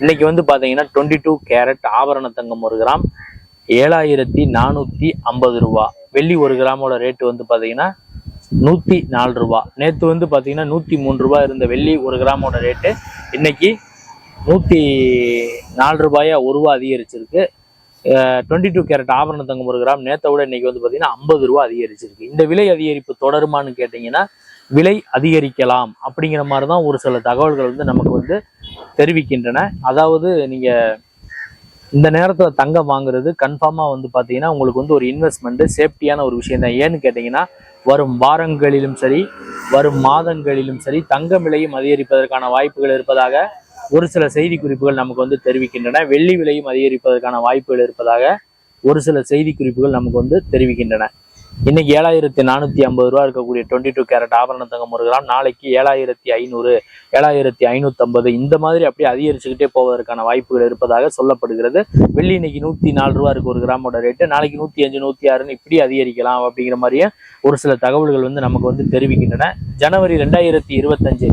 இன்னைக்கு வந்து பார்த்தீங்கன்னா டுவெண்ட்டி டூ கேரட் ஆபரண தங்கம் ஒரு கிராம் ஏழாயிரத்தி நானூற்றி ஐம்பது ரூபா. வெள்ளி ஒரு கிராமோட ரேட்டு வந்து பார்த்தீங்கன்னா நூற்றி நாலு ரூபா. நேற்று வந்து பார்த்தீங்கன்னா நூற்றி மூணு ரூபா இருந்த வெள்ளி ஒரு கிராமோட ரேட்டு இன்னைக்கு நூற்றி நாலு ரூபாயா ஒரு ரூபா அதிகரிச்சிருக்கு. டுவெண்ட்டி டூ கேரட் ஆபரண தங்கம் ஒரு கிராம் நேற்றை விட இன்னைக்கு வந்து பார்த்தீங்கன்னா ஐம்பது ரூபா அதிகரிச்சிருக்கு. இந்த விலை அதிகரிப்பு தொடருமான்னு கேட்டிங்கன்னா விலை அதிகரிக்கலாம் அப்படிங்கிற மாதிரி தான் ஒரு சில தகவல்கள் வந்து நமக்கு வந்து தெரிவிக்கின்றன. அதாவது நீங்கள் இந்த நேரத்தில் தங்கம் வாங்குறது கன்ஃபார்மாக வந்து பார்த்தீங்கன்னா உங்களுக்கு வந்து ஒரு இன்வெஸ்ட்மெண்ட்டு சேஃப்டியான ஒரு விஷயம் தான். ஏன்னு கேட்டிங்கன்னா வரும் வாரங்களிலும் சரி வரும் மாதங்களிலும் சரி தங்கம் விலையும் அதிகரிப்பதற்கான வாய்ப்புகள் இருப்பதாக ஒரு சில செய்தி குறிப்புகள் நமக்கு வந்து தெரிவிக்கின்றன. வெள்ளி விலையும் அதிகரிப்பதற்கான வாய்ப்புகள் இருப்பதாக ஒரு சில செய்தி குறிப்புகள் நமக்கு வந்து தெரிவிக்கின்றன. இன்னைக்கு ஏழாயிரத்தி நானூத்தி ஐம்பது ரூபா இருக்கக்கூடிய டுவெண்ட்டி டூ கேரட் ஆபரண தங்கம் ஒரு கிராம். நாளைக்கு ஏழாயிரத்தி ஐநூறு ஏழாயிரத்தி ஐநூத்தி ஐம்பது. இந்த மாதிரி அப்படியே அதிகரிச்சுக்கிட்டே போவதற்கான வாய்ப்புகள் இருப்பதாக சொல்லப்படுகிறது. வெள்ளி இன்னைக்கு நூத்தி நாலு ரூபா இருக்கு ஒரு கிராமோட ரேட்டு நாளைக்கு நூத்தி அஞ்சு நூத்தி ஆறுன்னு இப்படி அதிகரிக்கலாம் அப்படிங்கிற மாதிரியே ஒரு சில தகவல்கள் வந்து நமக்கு வந்து தெரிவிக்கின்றன. ஜனவரி ரெண்டாயிரத்தி இருபத்தஞ்சு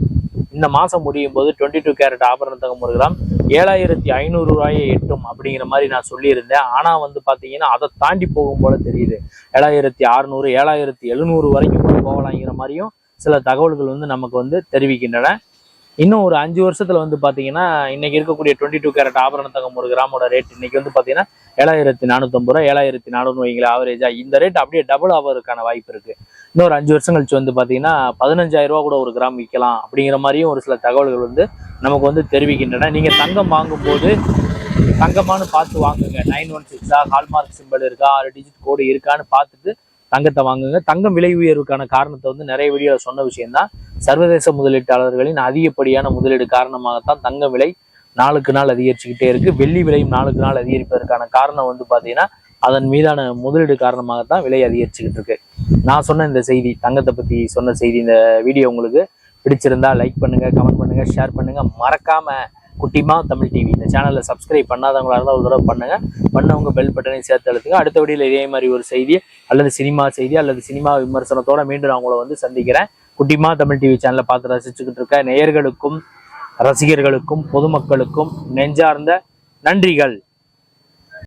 இந்த மாதம் முடியும் போது டுவெண்ட்டி டூ கேரட் ஆபரண தங்கம் ஒரு கிராம் ஏழாயிரத்தி ஐநூறு ரூபாயை எட்டும் அப்படிங்கிற மாதிரி நான் சொல்லியிருந்தேன். ஆனால் வந்து பார்த்தீங்கன்னா அதை தாண்டி போகும் போல தெரியுது. ஏழாயிரத்தி அறுநூறு ஏழாயிரத்தி எழுநூறு வரைக்கும் கூட போகலாங்கிற மாதிரியும் சில தகவல்கள் வந்து நமக்கு வந்து தெரிவிக்கின்றன. இன்னும் ஒரு அஞ்சு வருஷத்துல வந்து பாத்தீங்கன்னா இன்னைக்கு இருக்கக்கூடிய டுவெண்ட்டி டூ கேரட் ஆபரண தங்கம் ஒரு கிராமோட ரேட் இன்னைக்கு வந்து பாத்தீங்கன்னா ஏழாயிரத்தி நானூத்தம்பது ரூபா ஏழாயிரத்தி நானூறு வைங்களா ஆவரேஜா இந்த ரேட் அப்படியே டபுள் ஆவதற்கான வாய்ப்பு இருக்கு. இன்னொரு அஞ்சு வருஷம் கழிச்சு வந்து பார்த்தீங்கன்னா பதினஞ்சாயிரம் ரூபா கூட ஒரு கிராம் விற்கலாம் அப்படிங்கிற மாதிரியும் ஒரு சில தகவல்கள் வந்து நமக்கு வந்து தெரிவிக்கின்றன. நீங்கள் தங்கம் வாங்கும்போது தங்கமானு பார்த்து வாங்குங்க. நைன் ஒன் சிக்ஸா ஹால்மார்க் சிம்பிள் இருக்கா ஆறு டிஜிட் கோடு இருக்கான்னு பார்த்துட்டு தங்கத்தை வாங்குங்க. தங்கம் விலை உயர்வுக்கான காரணத்தை வந்து நிறைய வீடியோவில் சொன்ன விஷயம்தான். சர்வதேச முதலீட்டாளர்களின் அதிகப்படியான முதலீடு காரணமாகத்தான் தங்க விலை நாளுக்கு நாள் அதிகரிச்சுக்கிட்டே இருக்கு. வெள்ளி விலையும் நாளுக்கு நாள் அதிகரிப்பதற்கான காரணம் வந்து பார்த்தீங்கன்னா அதன் மீதான முதலீடு காரணமாகத்தான் விலை அதிகரிச்சுக்கிட்டு இருக்கு. நான் சொன்ன இந்த செய்தி தங்கத்தை பற்றி சொன்ன செய்தி இந்த வீடியோ உங்களுக்கு பிடிச்சிருந்தா லைக் பண்ணுங்க கமெண்ட் பண்ணுங்க ஷேர் பண்ணுங்க. மறக்காம குட்டிமா தமிழ் டிவி இந்த சேனலில் சப்ஸ்கிரைப் பண்ணாதவங்களா இருந்தால் ஒரு தடவை பண்ணுங்க. பண்ணவங்க பெல் பட்டனையும் சேர்த்து அழுத்துங்க. அடுத்த வீடியோல இதே மாதிரி ஒரு செய்தி அல்லது சினிமா செய்தி அல்லது சினிமா விமர்சனத்தோட மீண்டும் நான் உங்களை வந்து சந்திக்கிறேன். குட்டிமா தமிழ் டிவி சேனலை பார்த்து ரசிச்சுக்கிட்டு இருக்க நேயர்களுக்கும் ரசிகர்களுக்கும் பொதுமக்களுக்கும் நெஞ்சார்ந்த நன்றிகள்.